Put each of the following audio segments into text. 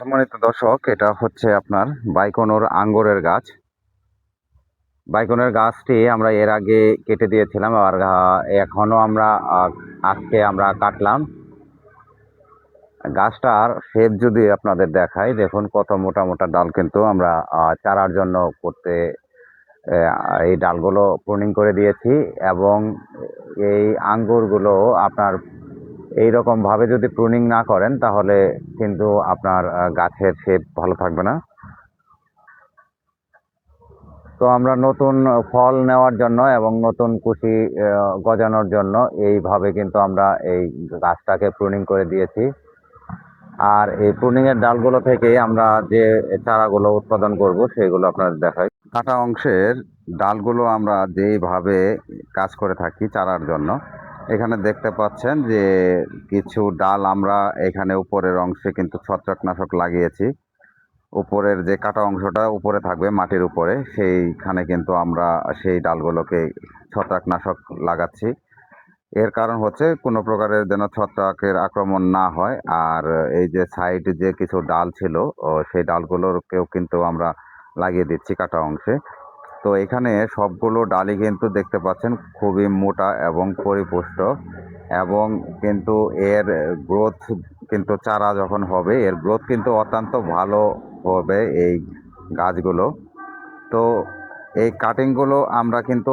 সম্মানিত দর্শক, এটা হচ্ছে আপনার বাইকোনোর আঙ্গুরের গাছ। বাইকনের গাছটি আমরা এর আগে কেটে দিয়েছিলাম, আর এখনও আমরা আজকে আমরা কাটলাম। গাছটার শেপ যদি আপনাদের দেখাই, দেখুন কত মোটা মোটা ডাল কিন্তু আমরা চারার জন্য করতে এই ডালগুলো প্রুনিং করে দিয়েছি এবং এই আঙ্গুরগুলো আপনার এই ভাবে যদি প্রুনিং না করেন, তাহলে কিন্তু আপনার গাছের শেপ ভালো থাকবে না। তো আমরা নতুন ফল নেওয়ার জন্য এবং নতুন কুশি গজানোর জন্য এইভাবে কিন্তু আমরা এই গাছটাকে প্রুনিং করে দিয়েছি। আর এই প্রুনিং এর ডালগুলো থেকে আমরা যে চারাগুলো উৎপাদন করব, সেগুলো আপনাদের দেখাই। কাটা অংশের ডালগুলো আমরা যেইভাবে কাজ করে থাকি চারার জন্য এখানে দেখতে পাচ্ছেন যে কিছু ডাল আমরা এখানে উপরের অংশে কিন্তু ছত্রাকনাশক লাগিয়েছি। উপরের যে কাটা অংশটা উপরে থাকবে মাটির উপরে, সেইখানে কিন্তু আমরা সেই ডালগুলোকে ছত্রাকনাশক লাগাচ্ছি। এর কারণ হচ্ছে কোনো প্রকারের যেন ছত্রাকের আক্রমণ না হয়, আর এই যে সাইড যে কিছু ডাল ছিল সেই ডালগুলোকেও কিন্তু আমরা লাগিয়ে দিচ্ছি কাটা অংশে। তো এখানে সবগুলো ডালি কিন্তু দেখতে পাচ্ছেন, খুবই মোটা এবং পরিপুষ্ট। এবং কিন্তু এর গ্রোথ কিন্তু চারা যখন হবে, এর গ্রোথ কিন্তু অত্যন্ত ভালো হবে এই গাছগুলো। তো এই কাটিংগুলো আমরা কিন্তু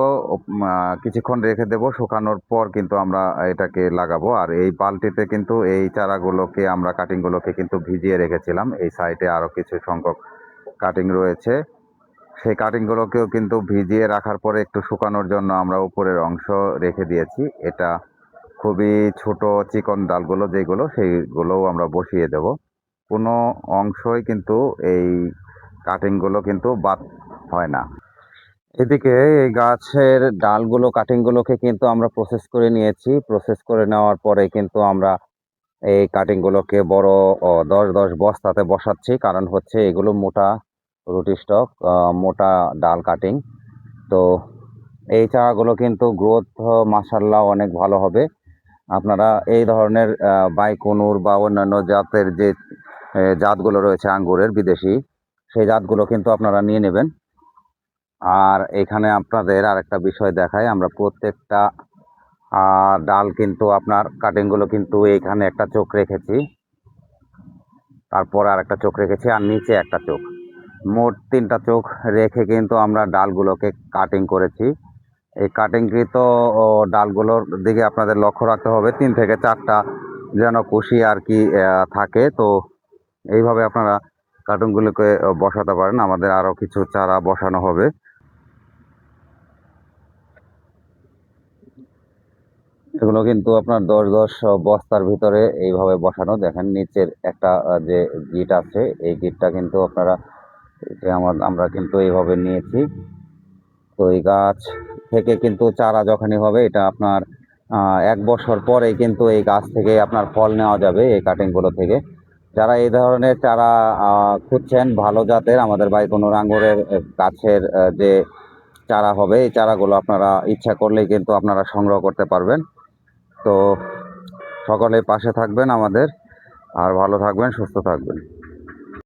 কিছুক্ষণ রেখে দেব, শুকানোর পর কিন্তু আমরা এটাকে লাগাবো। আর এই বালতিতে কিন্তু এই চারাগুলোকে, আমরা কাটিংগুলোকে কিন্তু ভিজিয়ে রেখেছিলাম। এই সাইডে আরও কিছু সংখ্যক কাটিং রয়েছে। সেই কাটিংগুলোকেও কিন্তু ভিজিয়ে রাখার পরে একটু শুকানোর জন্য আমরা উপরের অংশ রেখে দিয়েছি। এটা খুবই ছোট চিকন ডালগুলো যেগুলো সেইগুলোও আমরা বসিয়ে দেব। কোনো অংশই কিন্তু এই কাটিংগুলো কিন্তু বাদ হয় না। এদিকে এই গাছের ডালগুলো কাটিংগুলোকে কিন্তু আমরা প্রসেস করে নিয়েছি। প্রসেস করে নেওয়ার পরে কিন্তু আমরা এই কাটিংগুলোকে বড় দশ দশ বস্তাতে বসাচ্ছি। কারণ হচ্ছে এগুলো মোটা রুটি স্টক মোটা ডাল কাটিং। তো এই চারাগুলো কিন্তু গ্রোথ মাসাল্লাহ অনেক ভালো হবে। আপনারা এই ধরনের বাইকুনুর বা অন্যান্য জাতের যে জাতগুলো রয়েছে আঙ্গুরের বিদেশি, সেই জাতগুলো কিন্তু আপনারা নিয়ে নেবেন। আর এখানে আপনাদের আরেকটা বিষয় দেখায় আমরা প্রত্যেকটা ডাল কিন্তু আপনার কাটিংগুলো কিন্তু এইখানে একটা চোখ রেখেছি। তারপর আর একটা চোখ রেখেছি, আর নিচে একটা চোখ। মোট তিনটা চোখ রেখে কিন্তু আমরা ডালগুলোকে কাটিং করেছি। এই কাটিংকৃত ডালগুলোর দিকে আপনাদের লক্ষ্য রাখতে হবে, তিন থেকে চারটা যেন কুশি আর কি থাকে। তো এইভাবে আপনারা কার্টুনগুলোকে বসাতে পারেন, আমাদের আরও কিছু চারা বসানো হবে। এগুলো কিন্তু আপনার দশ দশ বস্তার ভিতরে এইভাবে বসানো। দেখেন নিচের একটা যে গিট আছে, এই গিটটা কিন্তু আপনারা এটা আমার আমরা কিন্তু এইভাবে নিয়েছি। তো এই গাছ থেকে কিন্তু চারা যখনই হবে এটা আপনার এক বছর পরে কিন্তু এই গাছ থেকে আপনার ফল নেওয়া যাবে এই কাটিংগুলো থেকে। যারা এই ধরনের চারা খুঁজছেন ভালো জাতের আমাদের বাইকোনোর আঙ্গুরের আহ, গাছের যে চারা হবে এই চারাগুলো আপনারা ইচ্ছা করলেই কিন্তু আপনারা সংগ্রহ করতে পারবেন। তো সকলে পাশে থাকবেন আমাদের আর ভালো থাকবেন সুস্থ থাকবেন।